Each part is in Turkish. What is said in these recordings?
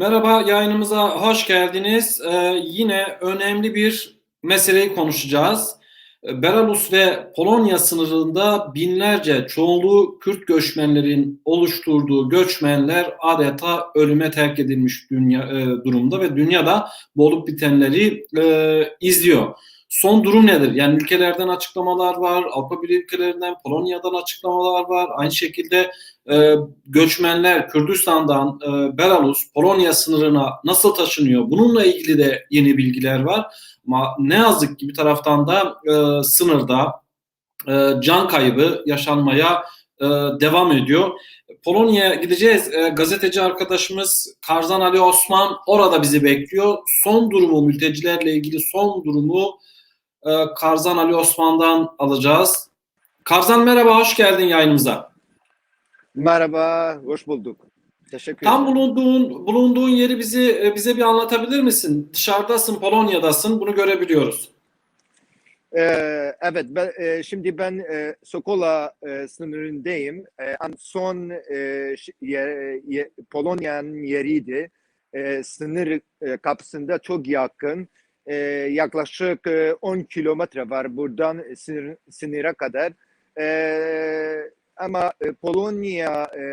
Merhaba, yayınımıza hoş geldiniz. Ee, yine önemli bir meseleyi konuşacağız. Ee, Belarus ve Polonya sınırında binlerce çoğunluğu Kürt göçmenlerin oluşturduğu göçmenler adeta ölüme terk edilmiş dünya e, durumda ve dünyada bu olup bitenleri e, izliyor. Son durum nedir? Yani ülkelerden açıklamalar var, Avrupa Birliği ülkelerinden, Polonya'dan açıklamalar var. Aynı şekilde e, göçmenler Kürdistan'dan e, Belarus, Polonya sınırına nasıl taşınıyor? Bununla ilgili de yeni bilgiler var. Ama ne yazık ki bir taraftan da e, sınırda e, can kaybı yaşanmaya e, devam ediyor. Polonya'ya gideceğiz. E, gazeteci arkadaşımız Karzan Ali Osman orada bizi bekliyor. Son durumu, mültecilerle ilgili son durumu e, Karzan Ali Osman'dan alacağız. Karzan merhaba, hoş geldin yayınımıza. Merhaba, hoş bulduk. Teşekkür Tam bulunduğun bulunduğun yeri bizi e, bize bir anlatabilir misin? Dışarıdasın, Polonya'dasın. Bunu görebiliyoruz. Ee, evet, ben, e, şimdi ben e, Sokola e, sınırındayım. E, son e, ş- ye- ye- Polonya'nın yeriydi. E, sınır e, kapısında çok yakın. E, yaklaşık e, 10 kilometre var buradan sınır, sınıra kadar. E, ama e, Polonya e,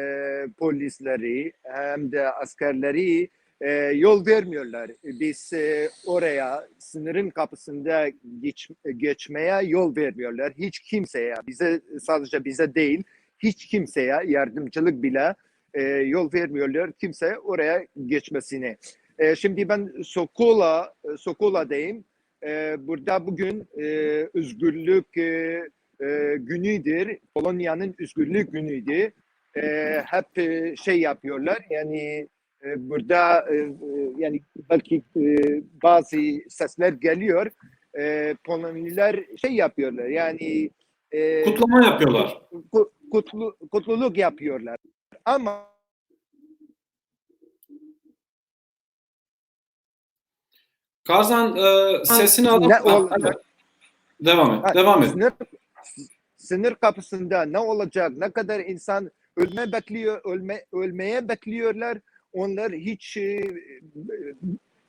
polisleri hem de askerleri e, yol vermiyorlar. Biz e, oraya sınırın kapısında geç, geçmeye yol vermiyorlar. Hiç kimseye, bize sadece bize değil, hiç kimseye yardımcılık bile e, yol vermiyorlar. Kimse oraya geçmesine. E, şimdi ben Sokola, Sokola'dayım. E, burada bugün e, özgürlük e, e, günüdür. Polonya'nın özgürlük günüydü. E, hep e, şey yapıyorlar. Yani e, burada e, e, yani belki e, bazı sesler geliyor. E, Polonyalılar şey yapıyorlar. Yani e, Kutlama yapıyorlar. ku- kutlu, kutluluk yapıyorlar. Ama Karzan e, sesini alıp Ne olacak? Devam et. Ha, Devam et. Sınır, sınır kapısında ne olacak? Ne kadar insan ölme bekliyor, ölme ölmeye bekliyorlar. Onlar hiç e,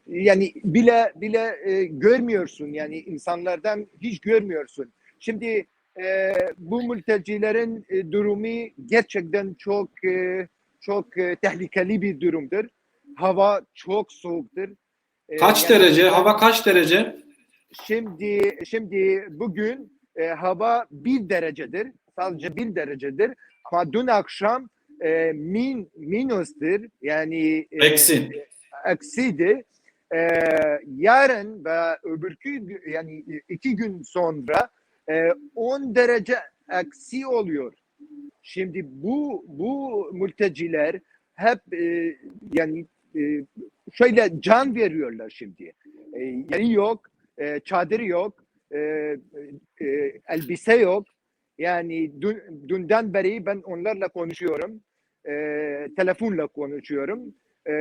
yani bile bile e, görmüyorsun. Yani insanlardan hiç görmüyorsun. Şimdi e, bu mültecilerin e, durumu gerçekten çok e, çok e, tehlikeli bir durumdur. Hava çok soğuktur. E, Kaç yani derece? Hava kaç derece? Şimdi şimdi bugün e, hava bir derecedir. Sadece bir derecedir. Ama dün akşam e, min minustur. Yani e, Eksi. eksiydi. E, yarın ve öbürkü yani iki gün sonra e, 10 derece eksi oluyor. Şimdi bu bu mülteciler hep e, yani e, şöyle can veriyorlar şimdi. E, yeri yok, e, çadır yok, e, e, elbise yok. Yani dün, dünden beri ben onlarla konuşuyorum. E, telefonla konuşuyorum. E,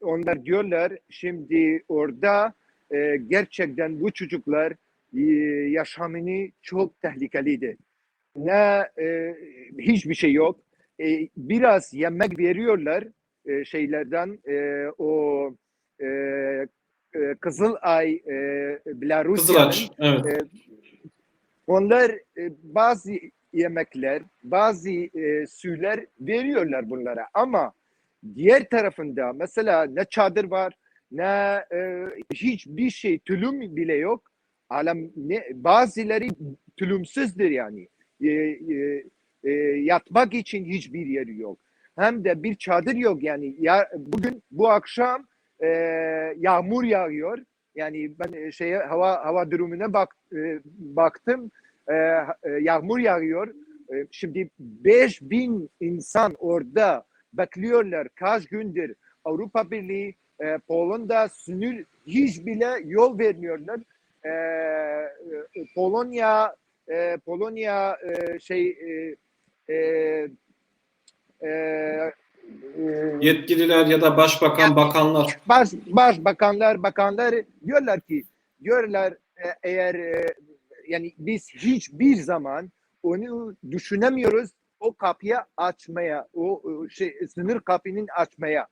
onlar diyorlar şimdi orada e, gerçekten bu çocuklar e, yaşamını çok tehlikeliydi. Ne e, hiçbir şey yok. E, biraz yemek veriyorlar e, şeylerden e, o e, e, Kızılay e, Belarusya'nın. Evet. e, onlar e, bazı yemekler, bazı e, sular veriyorlar bunlara ama diğer tarafında mesela ne çadır var ne e, hiçbir şey tülüm bile yok. Alem ne bazıları tülümsüzdür yani. E, e, e, yatmak için hiçbir yeri yok. Hem de bir çadır yok yani. Ya, bugün bu akşam e, yağmur yağıyor. Yani ben e, şeye hava hava durumuna bak e, baktım. E, e, yağmur yağıyor. E, şimdi 5000 insan orada bekliyorlar kaç gündür. Avrupa Birliği, e, Polonya sınır hiç bile yol vermiyorlar. E, e, Polonya e, Polonya e, şey e, e, e, Yetkililer ya da başbakan, bakanlar. baş, başbakanlar bakanlar diyorlar ki diyorlar e, eğer e, yani biz hiçbir zaman onu düşünemiyoruz o kapıyı açmaya o e, şey sınır kapının açmaya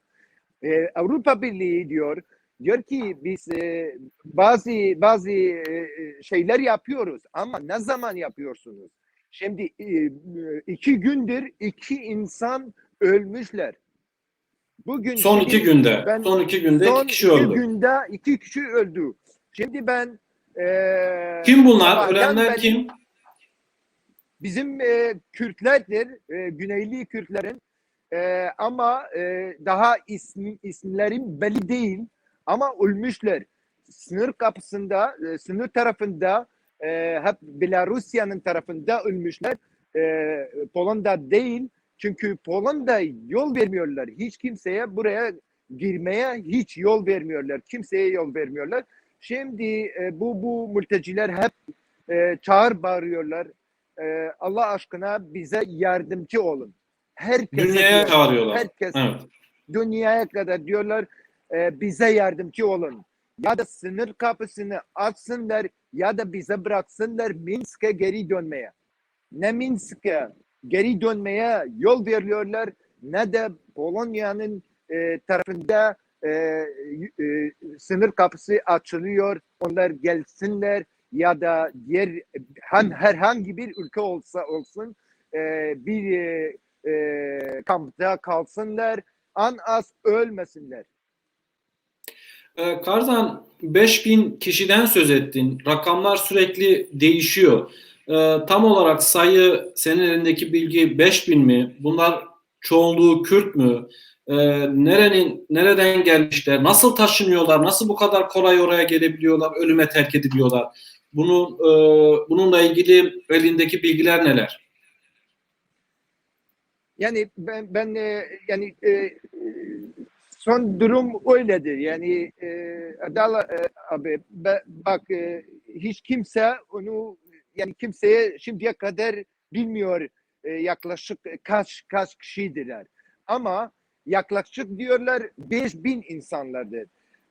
E, Avrupa Birliği diyor diyor ki biz e, bazı bazı e, şeyler yapıyoruz ama ne zaman yapıyorsunuz? Şimdi e, iki gündür iki insan ölmüşler. Bugün Son iki günde. ben- son iki günde son iki kişi iki öldü. günde iki kişi öldü. Şimdi ben e, Kim bunlar? Ölenler kim? Bizim e, Kürtlerdir, e, Güneyli Kürtlerin E, ama e, daha isim, isimlerim belli değil ama ölmüşler. Sınır kapısında, e, sınır tarafında e, hep Belarusya'nın tarafında ölmüşler. E, Polon'da değil çünkü Polon'da yol vermiyorlar. Hiç kimseye buraya girmeye hiç yol vermiyorlar. Kimseye yol vermiyorlar. Şimdi e, bu bu mülteciler hep e, çağır bağırıyorlar. E, Allah aşkına bize yardımcı olun. Herkese Dünyaya çağırıyorlar. herkes Evet. dünyaya kadar diyorlar e, bize yardımcı olun. Ya da sınır kapısını açsınlar ya da bize bıraksınlar Minsk'e geri dönmeye. Ne Minsk'e geri dönmeye yol veriyorlar ne de Polonya'nın e, tarafında e, e, sınır kapısı açılıyor. Onlar gelsinler ya da diğer han- herhangi bir ülke olsa olsun e, bir e, e, kampta kalsınlar an az ölmesinler. Ee, Karzan 5000 kişiden söz ettin. Rakamlar sürekli değişiyor. Ee, tam olarak sayı senin elindeki bilgi 5000 mi? Bunlar çoğunluğu Kürt mü? Ee, nerenin nereden gelmişler? Nasıl taşınıyorlar? Nasıl bu kadar kolay oraya gelebiliyorlar? Ölüme terk ediliyorlar. Bunu e, bununla ilgili elindeki bilgiler neler? Yani ben ben e, yani e, son durum öyledir. Yani e, Adala e, abi be- bak e, hiç kimse onu yani kimseye şimdiye kadar bilmiyor e, yaklaşık kaç kaç kişidirler. Ama yaklaşık diyorlar 5000 insanlardır.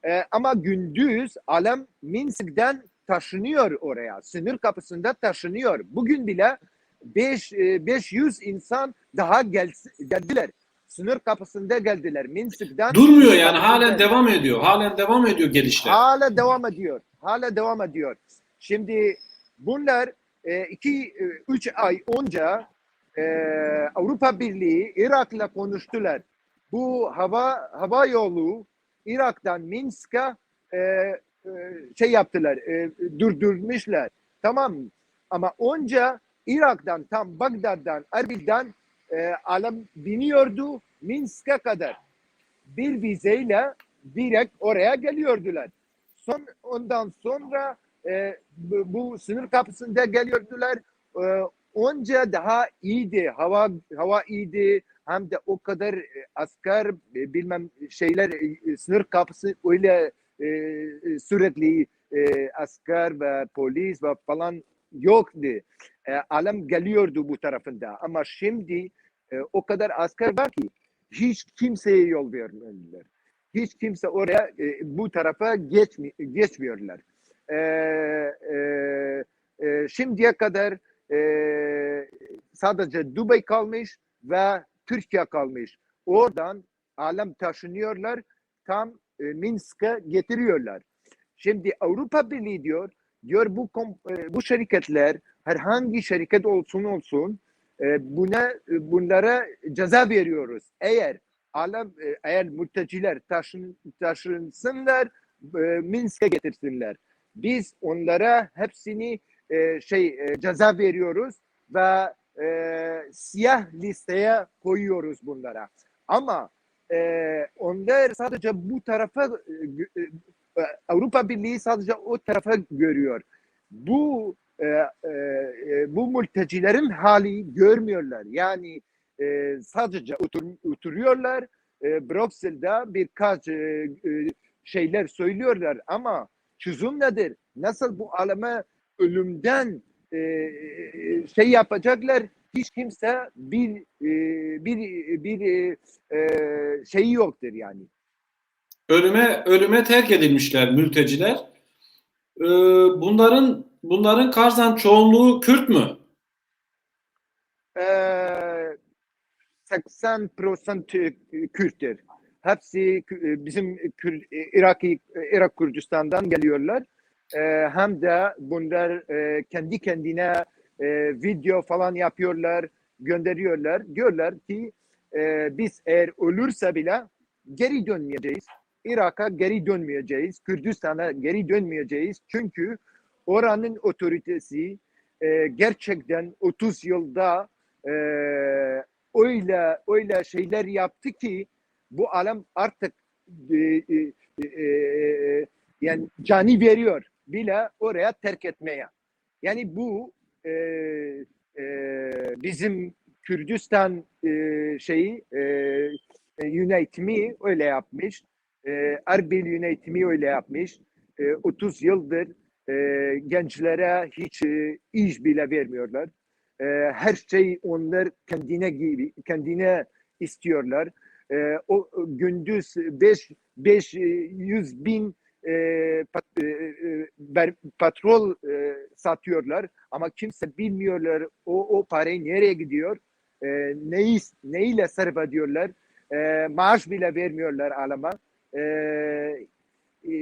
E, ama gündüz alem Minsk'den taşınıyor oraya. Sınır kapısında taşınıyor. Bugün bile 5 500 insan daha gel, geldiler. Sınır kapısında geldiler. Minsk'den Durmuyor yani halen devam ediyor. Halen devam ediyor gelişler. Hala devam ediyor. Hala devam ediyor. Şimdi bunlar e, iki, e, üç ay önce e, Avrupa Birliği Irak'la konuştular. Bu hava hava yolu Irak'tan Minsk'e e, e, şey yaptılar, e, durdurmuşlar. Tamam? Ama önce Irak'tan tam Bagdad'dan, Erbil'den e, alem biniyordu Minsk'e kadar. Bir vizeyle direkt oraya geliyordular. Son ondan sonra e, bu, sınır kapısında geliyordular. E, önce daha iyiydi. Hava hava iyiydi. Hem de o kadar e, asker e, bilmem şeyler e, sınır kapısı öyle e, e, sürekli e, asker ve polis ve falan yoktu. E, alem geliyordu bu tarafında. Ama şimdi e, o kadar asker var ki hiç kimseye yol vermiyorlar hiç kimse oraya e, bu tarafa geçmi, geçmiyorlar. E, e, e, şimdiye kadar e, sadece Dubai kalmış ve Türkiye kalmış. Oradan alem taşınıyorlar, tam e, Minsk'e getiriyorlar. Şimdi Avrupa Birliği diyor, diyor bu e, bu şirketler herhangi şirket olsun olsun e, buna e, bunlara ceza veriyoruz. Eğer alem e, eğer mülteciler taşın, taşınsınlar e, Minsk'e getirsinler. Biz onlara hepsini e, şey e, ceza veriyoruz ve e, siyah listeye koyuyoruz bunlara. Ama e, onlar sadece bu tarafa e, e, Avrupa Birliği sadece o tarafa görüyor. Bu e, e, e, bu mültecilerin hali görmüyorlar. Yani e, sadece otur, oturuyorlar. E, Brüksel'de birkaç e, e, şeyler söylüyorlar ama çözüm nedir? Nasıl bu aleme ölümden e, e, şey yapacaklar? Hiç kimse bir e, bir bir e, e, şeyi yoktur yani. ölüme ölüme terk edilmişler mülteciler. Ee, bunların bunların Karzan çoğunluğu Kürt mü? Ee, 80% Kürttür. Hepsi e, bizim Kür- e, Iraki e, Irak Kürdistan'dan geliyorlar. Hem de bunlar kendi kendine video falan yapıyorlar, gönderiyorlar. Diyorlar ki biz eğer ölürse bile geri dönmeyeceğiz. Irak'a geri dönmeyeceğiz. Kürdistan'a geri dönmeyeceğiz. Çünkü oranın otoritesi gerçekten 30 yılda öyle öyle şeyler yaptı ki bu alem artık e, e, e, e, yani cani veriyor bile oraya terk etmeye. Yani bu e, e, bizim Kürdistan e, şeyi e, e, yönetimi öyle yapmış. E, Erbil yönetimi öyle yapmış. E, 30 yıldır e, gençlere hiç e, iş bile vermiyorlar. E, her şey onlar kendine gibi kendine istiyorlar. E, o gündüz 5 500 bin e, pat, e, e, patrol e, satıyorlar. Ama kimse bilmiyorlar o o parayı nereye gidiyor. E, neyi neyle sarf ediyorlar? E, maaş bile vermiyorlar alama. E, e,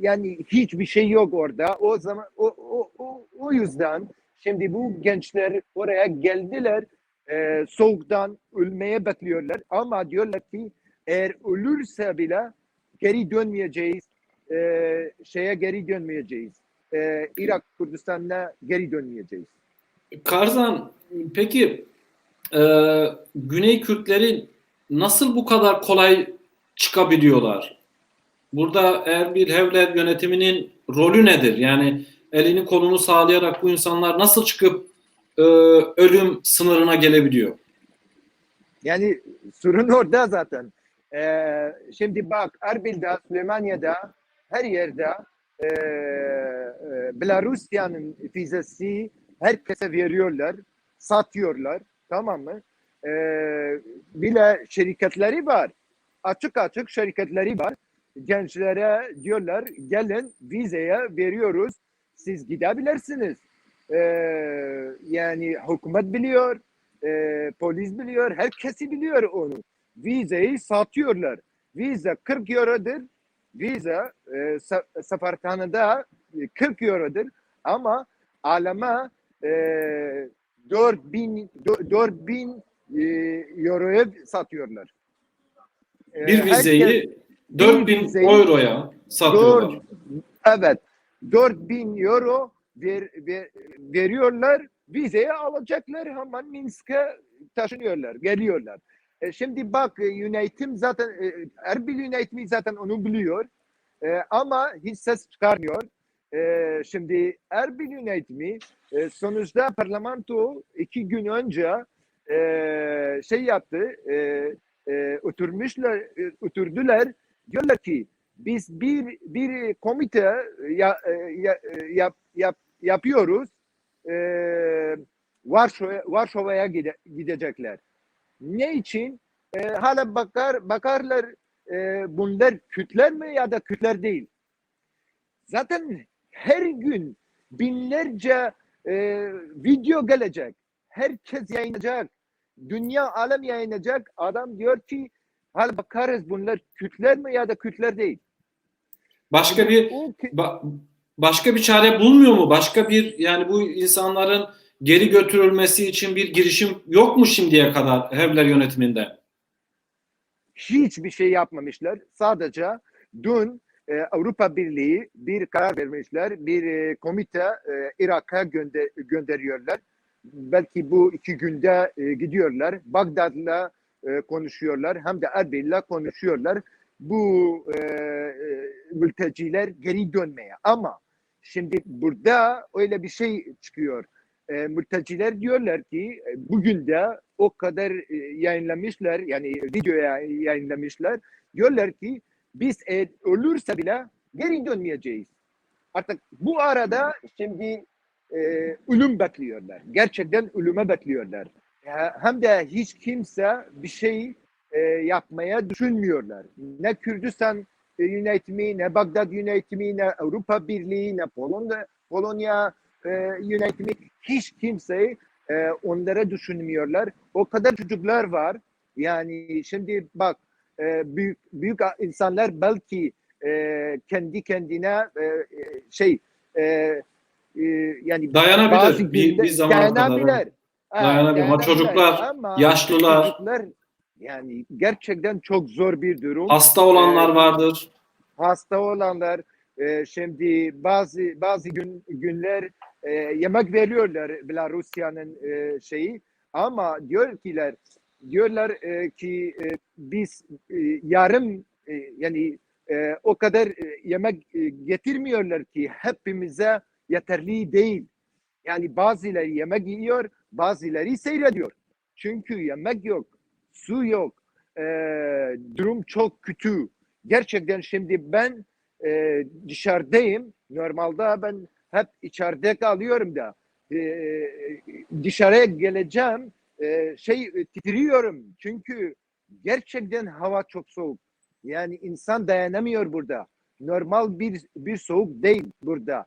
yani hiçbir şey yok orada. O zaman o, o, o, o yüzden şimdi bu gençler oraya geldiler e, soğuktan ölmeye bekliyorlar ama diyorlar ki eğer ölürse bile geri dönmeyeceğiz e, şeye geri dönmeyeceğiz e, Irak Kürdistan'ına geri dönmeyeceğiz Karzan, peki e, Güney Kürtleri nasıl bu kadar kolay çıkabiliyorlar? Burada Erbil Hevler yönetiminin rolü nedir? Yani elini kolunu sağlayarak bu insanlar nasıl çıkıp e, ölüm sınırına gelebiliyor? Yani sorun orada zaten. Ee, şimdi bak Erbil'de, Süleymaniye'de her yerde e, e, Belarusya'nın vizesi herkese veriyorlar, satıyorlar. Tamam mı? Ee, bile şirketleri var. Açık açık şirketleri var. Gençlere diyorlar gelin vizeye veriyoruz. Siz gidebilirsiniz. Ee, yani hükümet biliyor, e, polis biliyor, herkesi biliyor onu. Vizeyi satıyorlar. Vize 40 eurodur. Vize e, seferhanede 40 eurodur ama aleme e, 4000 dö- 4000 e, euroya satıyorlar. E, Bir vizeyi herkes- 4000 vizeyi- euroya satıyorlar. Dört, evet. 4000 euro ver, ver- veriyorlar. Vizeyi alacaklar hemen Minsk'e taşınıyorlar, geliyorlar. E, şimdi bak e, yönetim zaten e, Erbil yönetimi zaten onu biliyor. E, ama hiç ses çıkarmıyor. E, şimdi Erbil yönetimi e, sonuçta parlamento iki gün önce e, şey yaptı. E, e, oturmuşlar, e, oturdular. Diyorlar ki biz bir bir komite ya, e, ya, e, yap, yap, yapıyoruz. Ee, Varşova'ya Varşova'ya gide, gidecekler. Ne için? Ee, hala bakar bakarlar e, bunlar Kürtler mi ya da Kürtler değil. Zaten her gün binlerce e, video gelecek. Herkes yayınlayacak. Dünya alem yayınlayacak. Adam diyor ki hala bakarız bunlar Kürtler mi ya da Kürtler değil. Başka bir Ba- başka bir çare bulmuyor mu? Başka bir yani bu insanların geri götürülmesi için bir girişim yok mu şimdiye kadar Hevler yönetiminde? hiçbir şey yapmamışlar. Sadece dün e, Avrupa Birliği bir karar vermişler. Bir e, komite e, Irak'a gönder, gönderiyorlar. Belki bu iki günde e, gidiyorlar. Bagdad'la e, konuşuyorlar. Hem de Erbil'le konuşuyorlar. Bu e, e, mülteciler geri dönmeye. Ama şimdi burada öyle bir şey çıkıyor. E, mülteciler diyorlar ki e, bugün de o kadar e, yayınlamışlar yani videoya yayınlamışlar. Diyorlar ki biz eğer ölürse bile geri dönmeyeceğiz. Artık bu arada şimdi e, ölüm bekliyorlar. Gerçekten ölüme bekliyorlar. Hem de hiç kimse bir şey e, yapmaya düşünmüyorlar. Ne Kürdistan e, yönetimi, ne Bagdad yönetimi, ne Avrupa Birliği, ne Polonya, Polonya e, yönetimi hiç kimseyi e, onlara düşünmüyorlar. O kadar çocuklar var. Yani şimdi bak e, büyük büyük insanlar belki e, kendi kendine e, e, şey e, e, yani Dayanabilir bazı bir- bir zamana kadar, dayanabilir. evet. Ha, Dayanabilir. Ama çocuklar, yaşlılar- çocuklar yani gerçekten çok zor bir durum Hasta olanlar Ee, vardır. hasta olanlar e, şimdi bazı bazı gün, günler e, yemek veriyorlar Belarusya'nın e, şeyi ama diyor kiler diyorlar e, ki e, biz e, yarım e, yani e, o kadar e, yemek e, getirmiyorlar ki hepimize yeterli değil. Yani bazıları yemek yiyor, bazıları seyrediyor. Çünkü yemek yok, su yok, e, durum çok kötü gerçekten şimdi ben e, dışarıdayım. Normalde ben hep içeride kalıyorum da. E, dışarıya geleceğim. E, şey e, titriyorum. Çünkü gerçekten hava çok soğuk. Yani insan dayanamıyor burada. Normal bir bir soğuk değil burada.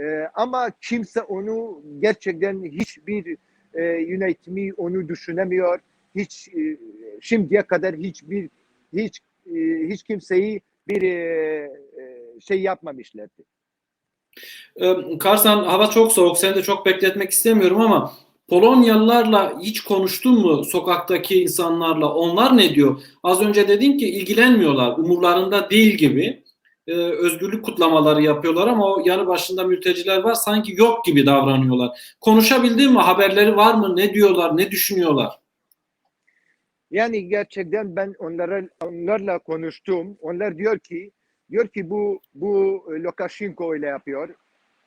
E, ama kimse onu gerçekten hiçbir e, yönetimi onu düşünemiyor. Hiç e, şimdiye kadar hiçbir hiç e, hiç kimseyi bir e, e, şey yapmamışlardı. Ee, Karsan hava çok soğuk. Seni de çok bekletmek istemiyorum ama Polonyalılarla hiç konuştun mu sokaktaki insanlarla? Onlar ne diyor? Az önce dedin ki ilgilenmiyorlar. Umurlarında değil gibi. Ee, özgürlük kutlamaları yapıyorlar ama o yanı başında mülteciler var. Sanki yok gibi davranıyorlar. Konuşabildin mi? Haberleri var mı? Ne diyorlar? Ne düşünüyorlar? Yani gerçekten ben onlara onlarla konuştum. Onlar diyor ki diyor ki bu bu e, Lukashenko ile yapıyor.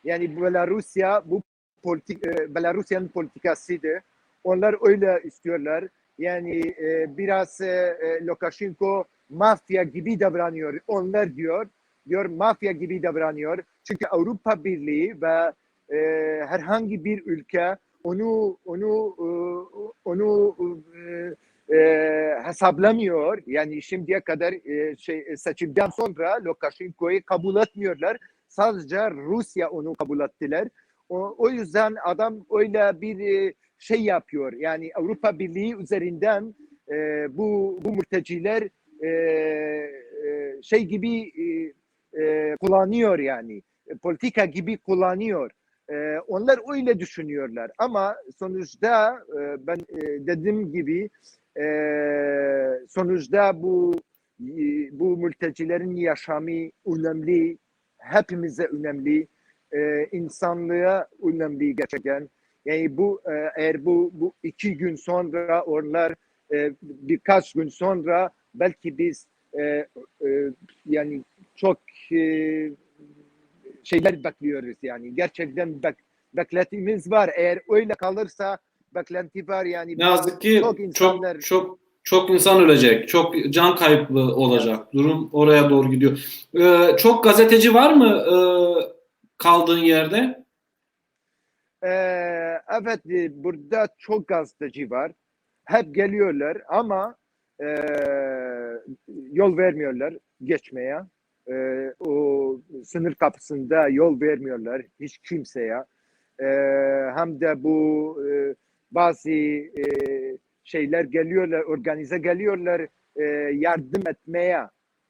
Yani Belarusya bu politik e, Belarusya'nın politikasıydı. Onlar öyle istiyorlar. Yani e, biraz e, e, Lukashenko mafya gibi davranıyor. Onlar diyor diyor mafya gibi davranıyor. Çünkü Avrupa Birliği ve e, herhangi bir ülke onu onu e, onu e, e, hesaplamıyor. Yani şimdiye kadar e, şey e, seçimden sonra Lukashenko'yu kabul etmiyorlar. Sadece Rusya onu kabul ettiler. O, o yüzden adam öyle bir e, şey yapıyor. Yani Avrupa Birliği üzerinden e, bu bu mülteciler e, e, şey gibi e, e, kullanıyor yani. E, politika gibi kullanıyor. E, onlar öyle düşünüyorlar. Ama sonuçta e, ben e, dediğim gibi e, sonuçta bu e, bu mültecilerin yaşamı önemli, hepimize önemli, e, insanlığa önemli gerçekten. Yani bu e, eğer bu bu iki gün sonra onlar e, birkaç gün sonra belki biz e, e, yani çok e, şeyler bekliyoruz yani gerçekten bek, beklentimiz var. Eğer öyle kalırsa var yani Ne yazık ki çok çok insanlar çok çok insan ölecek. Çok can kaybı olacak. Durum oraya doğru gidiyor. Ee, çok gazeteci var mı e, kaldığın yerde? Ee, evet e, burada çok gazeteci var. Hep geliyorlar ama e, yol vermiyorlar geçmeye. E, o sınır kapısında yol vermiyorlar hiç kimseye. E, hem de bu e, bazı e, şeyler geliyorlar, organize geliyorlar e, yardım etmeye.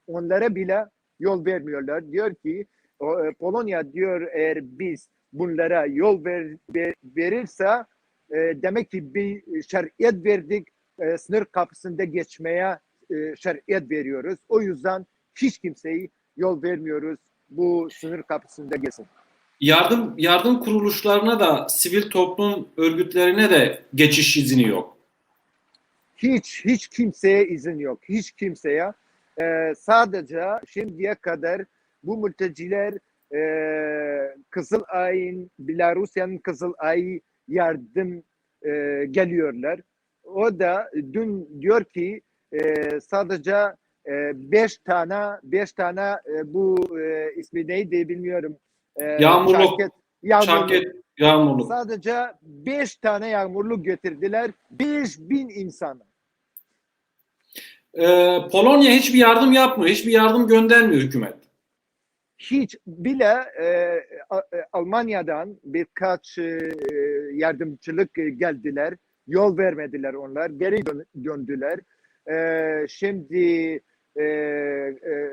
Onlara bile yol vermiyorlar. Diyor ki o, e, Polonya diyor eğer biz bunlara yol ver, ver- verirse e, demek ki bir şeriyet verdik e, sınır kapısında geçmeye e, şeriyet veriyoruz. O yüzden hiç kimseyi yol vermiyoruz bu sınır kapısında geçsin. Yardım yardım kuruluşlarına da sivil toplum örgütlerine de geçiş izni yok. Hiç hiç kimseye izin yok. Hiç kimseye. Ee, sadece şimdiye kadar bu mülteciler e, Kızılay'ın, Belarusya'nın Kızılay yardım e, geliyorlar. O da dün diyor ki e, sadece e, beş tane beş tane e, bu e, ismi neydi bilmiyorum. E, Yağmurluk. şarket- yağmurluk. Çaket yağmurlu. Sadece beş tane yağmurluk getirdiler. Beş bin insana. Ee, Polonya hiçbir yardım yapmıyor. Hiçbir yardım göndermiyor hükümet. Hiç bile e, e, Almanya'dan birkaç e, yardımcılık e, geldiler. Yol vermediler onlar. Geri dön- döndüler. Ee, şimdi e, e, e,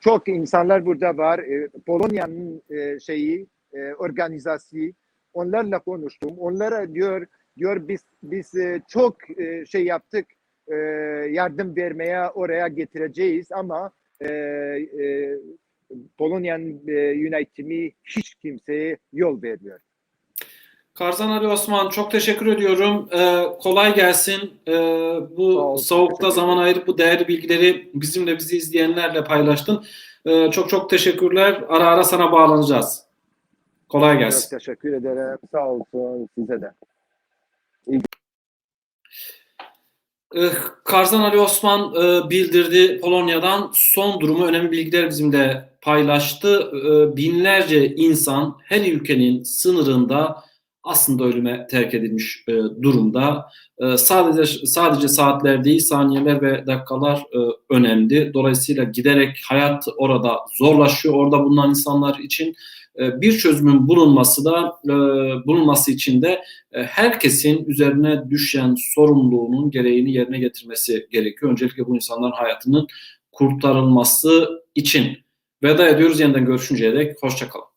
çok insanlar burada var. E, Polonya'nın e, şeyi e, organizasyonu onlarla konuştum. Onlara diyor diyor biz biz e, çok şey yaptık yardım vermeye oraya getireceğiz ama Polonya'nın yönetimi hiç kimseye yol vermiyor. Karzan Ali Osman çok teşekkür ediyorum. Ee, kolay gelsin. Ee, bu soğukta zaman ayırıp bu değerli bilgileri bizimle bizi izleyenlerle paylaştın. Ee, çok çok teşekkürler. Ara ara sana bağlanacağız. Kolay gelsin. Çok teşekkür ederim. Sağ olsun size de. Ee, Karzan Ali Osman e, bildirdi Polonya'dan son durumu önemli bilgiler bizimle paylaştı. Ee, binlerce insan her ülkenin sınırında aslında ölüme terk edilmiş e, durumda. E, sadece sadece saatler değil saniyeler ve dakikalar e, önemli. Dolayısıyla giderek hayat orada zorlaşıyor. Orada bulunan insanlar için e, bir çözümün bulunması da e, bulunması için de e, herkesin üzerine düşen sorumluluğunun gereğini yerine getirmesi gerekiyor. Öncelikle bu insanların hayatının kurtarılması için. Veda ediyoruz yeniden görüşünceye dek. Hoşçakalın.